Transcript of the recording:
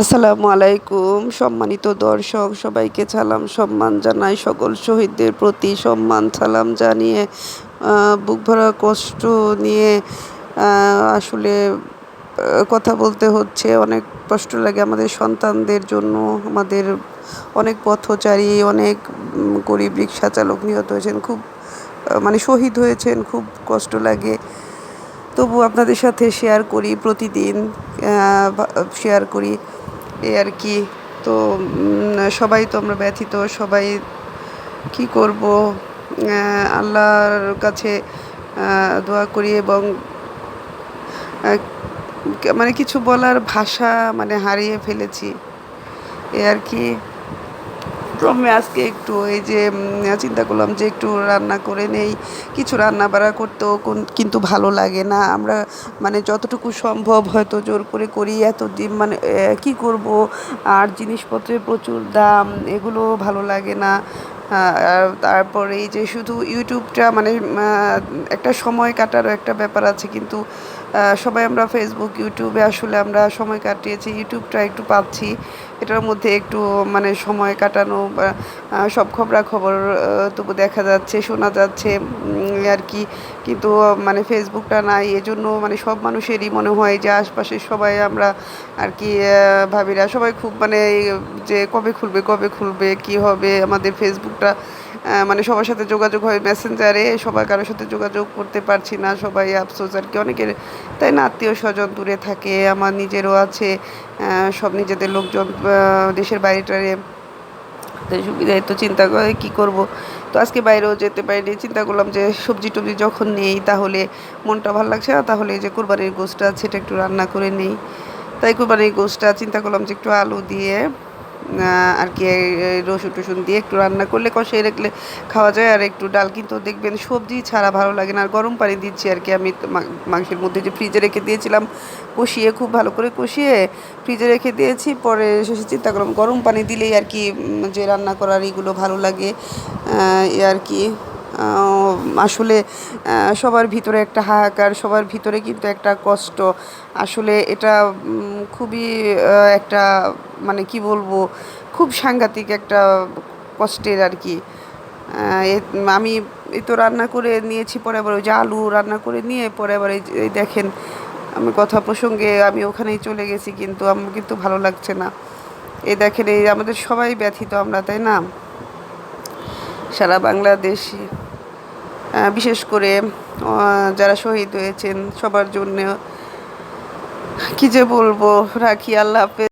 আসসালামু আলাইকুম। সম্মানিত দর্শক, সবাইকে সালাম, সম্মান জানাই, সকল শহীদদের প্রতি সম্মান, সালাম জানিয়ে বুক ভরা কষ্ট নিয়ে আসলে কথা বলতে হচ্ছে। অনেক কষ্ট লাগে আমাদের সন্তানদের জন্য। আমাদের অনেক পথচারী, অনেক গরিব রিক্সা চালক নিহত হয়েছেন। খুব মানে শহীদ হয়েছেন, খুব কষ্ট লাগে। তবু আপনাদের সাথে শেয়ার করি প্রতিদিন শেয়ার করি। এই আর কি। তো সবাই তো আমরা ব্যথিত, সবাই কি করব? আল্লাহর কাছে দোয়া করি এবং মানে কিছু বলার ভাষা মানে হারিয়ে ফেলেছি। এ আর কি। প্রথমে আজকে একটু এই যে চিন্তা করলাম যে একটু রান্না করে নেই, কিছু রান্না বাড়া করতেও কোন- কিন্তু ভালো লাগে না। আমরা মানে যতটুকু সম্ভব হয়তো জোর করে করি এত মানে কি করব? আর জিনিসপত্রের প্রচুর দাম, এগুলো ভালো লাগে না। তারপরে এই যে শুধু ইউটিউবটা মানে একটা সময় কাটারও একটা ব্যাপার আছে, কিন্তু সবাই আমরা ফেসবুক ইউটিউবে আসলে আমরা সময় কাটিয়েছি ইউটিউবটা একটু পাচ্ছি। এটার মধ্যে একটু মানে সময় কাটানো সব খবরাখবর তবু দেখা যাচ্ছে, শোনা যাচ্ছে আর কি। কিন্তু মানে ফেসবুকটা নাই, এজন্য মানে সব মানুষেরই মনে হয় যে আশপাশের সবাই আমরা আর কি ভাবিরা সবাই খুব মানে যে কবে খুলবে কবে খুলবে, কি হবে, আমাদের ফেসবুকটা মানে সবার সাথে যোগাযোগ হয় মেসেঞ্জারে সবাই কারোর সাথে যোগাযোগ করতে পারছি না, সবাই আফসোস আর কি, অনেকের তাই না আত্মীয় স্বজন দূরে থাকে, আমার নিজেরও আছে সব নিজেদের লোকজন দেশের বাইরেটারে সুবিধায় তো চিন্তা করে কী করব? তো আজকে বাইরেও যেতে পারিনি, চিন্তা করলাম যে সবজি টবজি যখন নেই তাহলে মনটা ভালো লাগছে না, তাহলে যে কোরবানির গোষ্ঠটা আছে, এটা একটু রান্না করে নেই। তাই কোরবানির গোষ্ঠটা চিন্তা করলাম যে একটু আলু দিয়ে আর কি রসুন টসুন দিয়ে একটু রান্না করলে, কষিয়ে রাখলে খাওয়া যায়, আর একটু ডাল কিন্তু দেখবেন সবজি ছাড়া ভালো লাগে না। আর গরম পানি দিচ্ছি আর কি, আমি মাংসের মধ্যে যে ফ্রিজে রেখে দিয়েছিলাম, কষিয়ে খুব ভালো করে কষিয়ে ফ্রিজে রেখে দিয়েছি। পরে শেষে চিন্তা করলাম, গরম পানি দিলেই আর কি যে রান্না করার এগুলো ভালো লাগে। আর কি। আসলে সবার ভিতরে একটা হাহাকার, সবার ভিতরে কিন্তু একটা কষ্ট। আসলে এটা খুবই একটা মানে কি বলব, খুব সাংঘাতিক একটা কষ্টের আর কি। এ- আমি এই তো রান্না করে নিয়েছি, পরে আবার ওই যে আলু রান্না করে নিয়ে পরে আবার এই দেখেন, আমি কথা প্রসঙ্গে আমি ওখানেই চলে গেছি, কিন্তু আমার কিন্তু ভালো লাগছে না। এই দেখেন, এই আমাদের সবাই ব্যথিত আমরা, তাই না? সারা বাংলাদেশি বিশেষ করে যারা শহীদ হয়েছেন সবার জন্য কি যে বলব রাখি আল্লাহ হাফেজ।